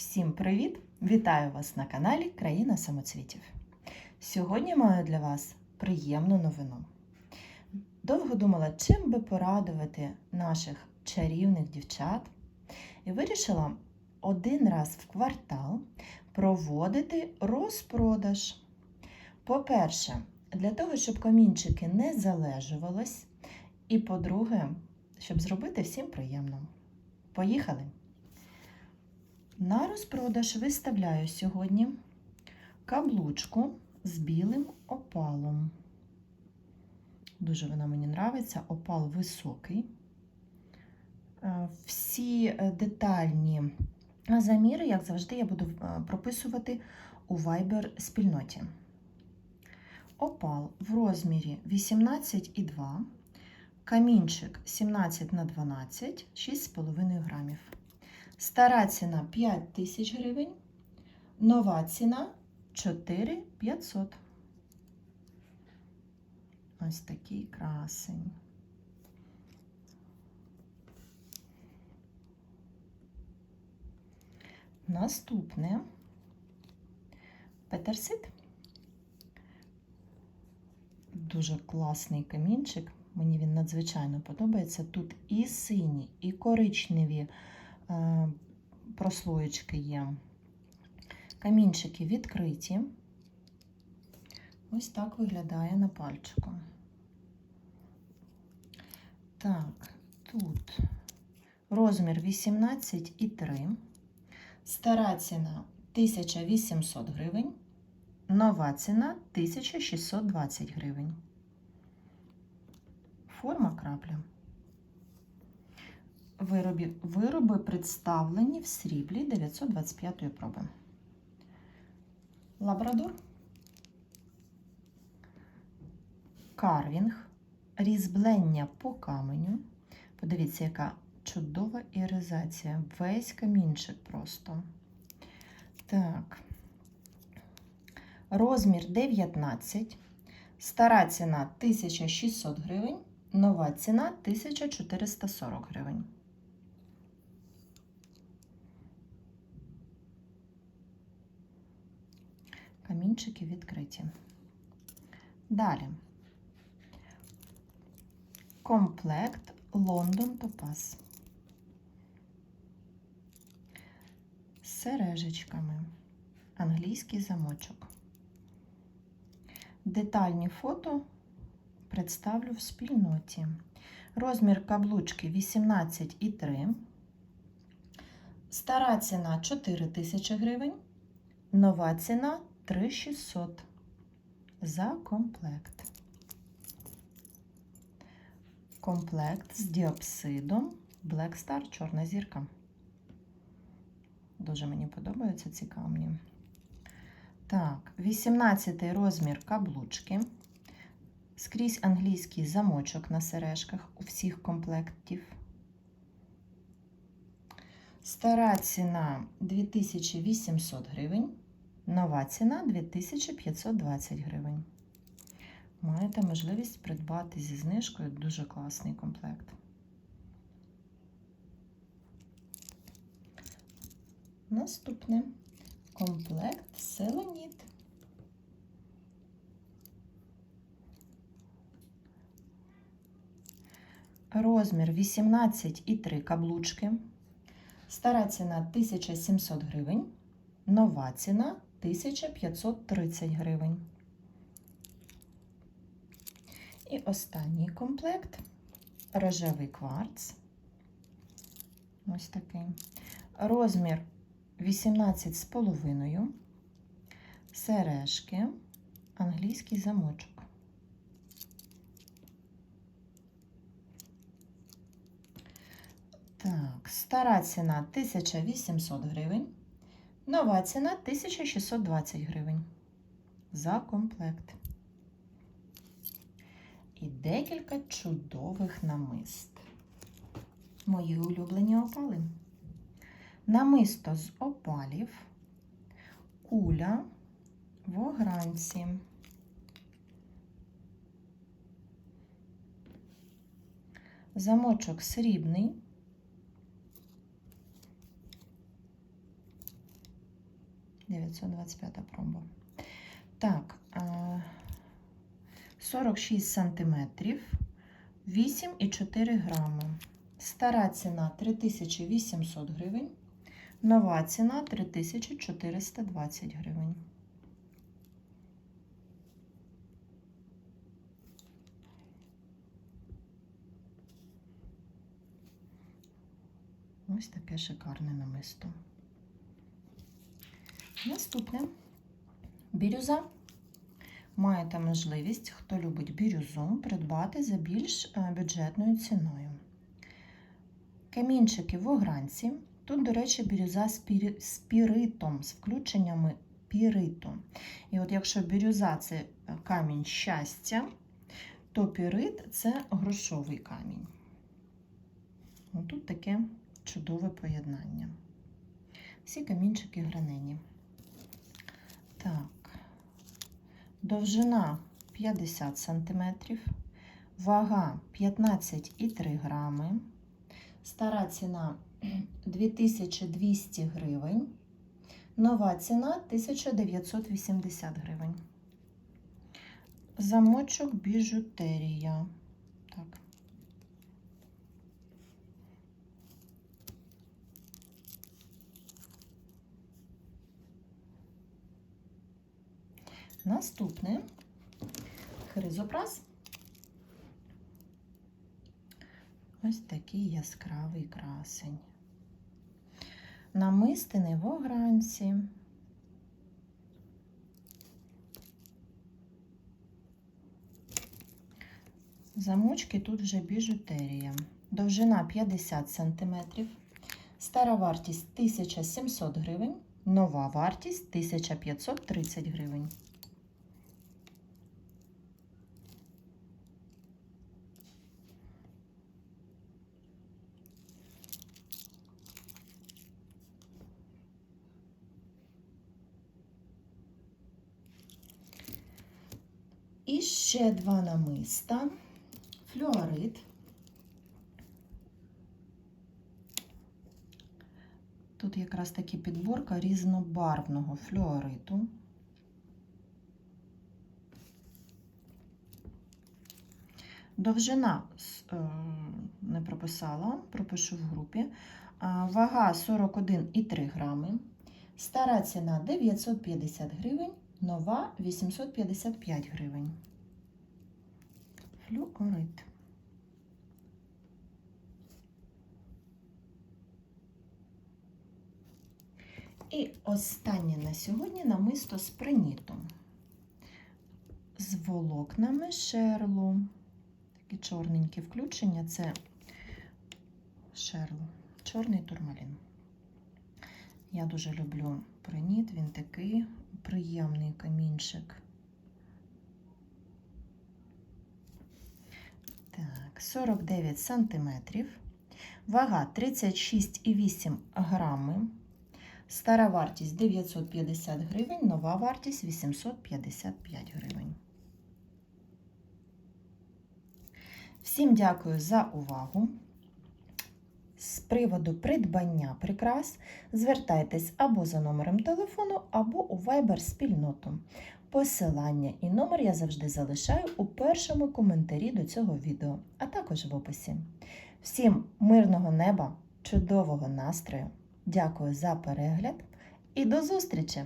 Всім привіт! Вітаю вас на каналі Країна самоцвітів. Сьогодні маю для вас приємну новину. Довго думала, чим би порадувати наших чарівних дівчат, і вирішила один раз в квартал проводити розпродаж. По-перше, для того, щоб камінчики не залежувались, і по-друге, щоб зробити всім приємно. Поїхали! На розпродаж виставляю сьогодні каблучку з білим опалом. Дуже вона мені нравиться, опал високий. Е, Всі е, детальні заміри, як завжди, я буду е, прописувати у Viber спільноті. Опал в розмірі 18,2, камінчик 17 на 12, 6,5 грамів. Стара ціна 5 тисяч гривень, нова ціна 4 500. Ось такий красень. Наступне петерсит. Дуже класний камінчик. Мені він надзвичайно подобається. Тут і сині, і коричневі прослоєчки є. Камінчики відкриті. Ось так виглядає на пальчику. Так, тут розмір 18,3. Стара ціна 1800 гривень. Нова ціна 1620 гривень. Форма крапля. Вироби, вироби представлені в сріблі 925 проби. Лабрадор. Карвінг. Різьблення по каменю. Подивіться, яка чудова іризація. Весь камінчик просто. Так. Розмір 19. Стара ціна 1600 гривень. Нова ціна 1440 гривень. Камінчики відкриті. Далі. Комплект Лондон Топаз. Сережечками. Англійський замочок. Детальні фото представлю в спільноті. Розмір каблучки 18,3. Стара ціна 4 тисячі гривень. Нова ціна 3600 за комплект. Комплект з діопсидом Black Star Чорна зірка. Дуже мені подобаються ці камні. Так, 18 розмір каблучки. Скрізь англійський замочок на сережках у всіх комплектів. Стара ціна 2800 гривень. Нова ціна 2520 гривень. Маєте можливість придбати зі знижкою дуже класний комплект. Наступне комплект селеніт. Розмір 18,3 каблучки. Стара ціна 1700 гривень. Нова ціна 1530 гривень. І останній комплект рожевий кварц. Ось такий. Розмір 18,5. Сережки, англійський замочок. Так, стара ціна 1800 гривень. Нова ціна 1620 гривень за комплект. І декілька чудових намист. Мої улюблені опали. Намисто з опалів, куля в огранці. Замочок срібний. 925 проба. Так, е, 46 сантиметрів, 8,4 грами. Стара ціна 3800 гривень. Нова ціна 3420 гривень. Ось таке шикарне намисто. Наступне бірюза. Маєте можливість, хто любить бірюзу, придбати за більш е, бюджетною ціною. Камінчики в огранці. Тут, до речі, бірюза з піритом, з включеннями піриту. І от якщо бірюза це камінь щастя, то пірит це грошовий камінь. От Тут таке чудове поєднання. Всі камінчики гранені. Так, довжина 50 см, вага 15,3 грами. Стара ціна 2200 гривень. Нова ціна 1980 гривень. Замочок біжутерія. Так. Наступне хризопрас. Ось такий яскравий красень. Намистини в огранці. Замочки тут вже біжутерія. Довжина 50 см. Стара вартість 1700 гривень. Нова вартість 1530 гривень. І ще два намиста. Флюорит. Тут якраз таки підборка різнобарвного флюориту. Довжина е, не прописала, пропишу в групі. Вага 41,3 грами. Стара ціна 950 гривень, нова 855 гривень. Флюорит. І останнє на сьогодні намисто з принітом. З волокнами шерлу. Такі чорненькі включення це шерлу, чорний турмалін. Я дуже люблю приніт, він такий приємний камінчик. Так, 49 сантиметрів. Вага 36,8 грами. Стара вартість 950 гривень, нова вартість 855 гривень. Всім дякую за увагу. З приводу придбання прикрас звертайтесь або за номером телефону, або у Viber спільноту. Посилання і номер я завжди залишаю у першому коментарі до цього відео, а також в описі. Всім мирного неба, чудового настрою! Дякую за перегляд і до зустрічі!